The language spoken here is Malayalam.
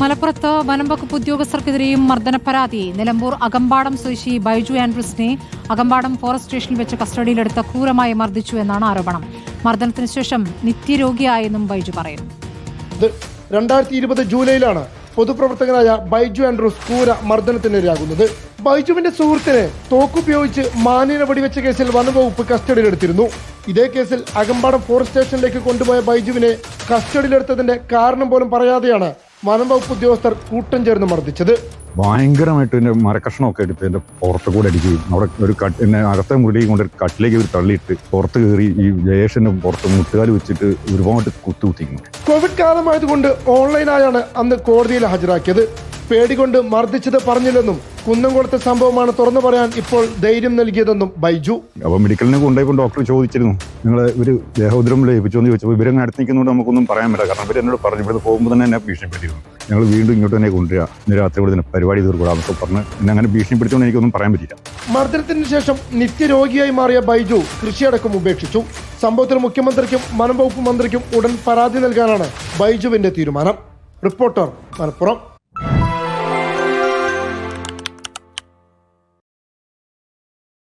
മലപ്പുറത്ത് വനം വകുപ്പ് ഉദ്യോഗസ്ഥർക്കെതിരെയും മർദ്ദന പരാതി. നിലമ്പൂർ അകമ്പാടം സ്വദേശി ബൈജു ആൻഡ്രിസിനെ അകമ്പാടം ഫോറസ്റ്റ് സ്റ്റേഷനിൽ വെച്ച് കസ്റ്റഡിയിലെടുത്ത് ക്രൂരമായി മർദ്ദിച്ചു എന്നാണ് ആരോപണം. മർദ്ദനത്തിന് ശേഷം നിത്യരോഗിയായെന്നും ബൈജു പറയുന്നു. രണ്ടായിരത്തി ഇരുപത് ജൂലൈയിലാണ് പൊതുപ്രവർത്തകനായ ബൈജു ആൻഡ്രൂസ് ക്രൂര മർദ്ദനത്തിനിരയാകുന്നത്. ബൈജുവിന്റെ സുഹൃത്തിനെ തോക്കുപയോഗിച്ച് മാനിനെ വെടിവെച്ച കേസിൽ വനംവകുപ്പ് കസ്റ്റഡിയിലെടുത്തിരുന്നു. ഇതേ കേസിൽ അകമ്പാടം ഫോറസ്റ്റ് സ്റ്റേഷനിലേക്ക് കൊണ്ടുപോയ ബൈജുവിനെ കസ്റ്റഡിയിലെടുത്തതിന്റെ കാരണം പോലും പറയാതെയാണ് വനംവകുപ്പ് ഉദ്യോഗസ്ഥർ കൂട്ടം ചേർന്ന് മർദ്ദിച്ചത് ഭയങ്കരമായിട്ട് എന്റെ മരക്കഷ്ണമൊക്കെ എടുത്ത് എന്റെ പുറത്ത് കൂടെ അടിക്കുകയും അവിടെ ഒരു കട്ട് എന്നെ അകത്തെ മുറിയിൽ കൊണ്ട് ഒരു കട്ടിലേക്ക് ഒരു തള്ളിയിട്ട് പുറത്ത് കയറി ഈ ജയേഷന്റെ പുറത്ത് മുട്ടുകാൽ വെച്ചിട്ട് ഒരുപാട് കുത്തു കുത്തിക്കുന്നു കോവിഡ് കാലമായതുകൊണ്ട് ഓൺലൈനായാണ് അന്ന് കോടതിയിൽ ഹാജരാക്കിയത്. പേടികൊണ്ട് മർദ്ദിച്ചത് പറഞ്ഞില്ലെന്നും കുന്നംകുളത്തെ സംഭവമാണ് തുറന്നു പറയാൻ ഇപ്പോൾ ധൈര്യം നൽകിയതെന്നും ബൈജു. അപ്പോൾ മെഡിക്കലിനെ കൊണ്ടുപോയപ്പോൾ ഡോക്ടർ ചോദിച്ചിരുന്നു. നിങ്ങൾ ഒരു ദേഹോദ്രം ലഭിച്ചോ എന്ന് ചോദിച്ചപ്പോൾ ഇവരങ്ങ് അടുത്ത് നിൽക്കുന്നതുകൊണ്ട് നമുക്കൊന്നും പറയാൻ പറ്റില്ല. കാരണം ഇവർ എന്നോട് പറഞ്ഞു ഇവിടെ പോകുമ്പോൾ തന്നെ എന്നെ ഭീഷണിപ്പെടുത്തിയിരുന്നു. ഞങ്ങൾ വീണ്ടും ഇങ്ങോട്ട് തന്നെ കൊണ്ടുവരിക. ഇന്ന് രാത്രി കൂടെ തന്നെ പരിപാടി തീർക്കൂടാ എന്നൊക്കെ പറഞ്ഞ് എന്നെ അങ്ങനെ ഭീഷണിപ്പെടുത്തിയോണ്ട് എനിക്കൊന്നും പറയാൻ പറ്റില്ല മർദ്ദനത്തിന് ശേഷം നിത്യരോഗിയായി മാറിയ ബൈജു കൃഷിയടക്കം ഉപേക്ഷിച്ചു. സംഭവത്തിൽ മുഖ്യമന്ത്രിക്കും വനം വകുപ്പ് മന്ത്രിക്കും ഉടൻ പരാതി നൽകാനാണ് ബൈജുവിന്റെ തീരുമാനം. റിപ്പോർട്ടർ മലപ്പുറം.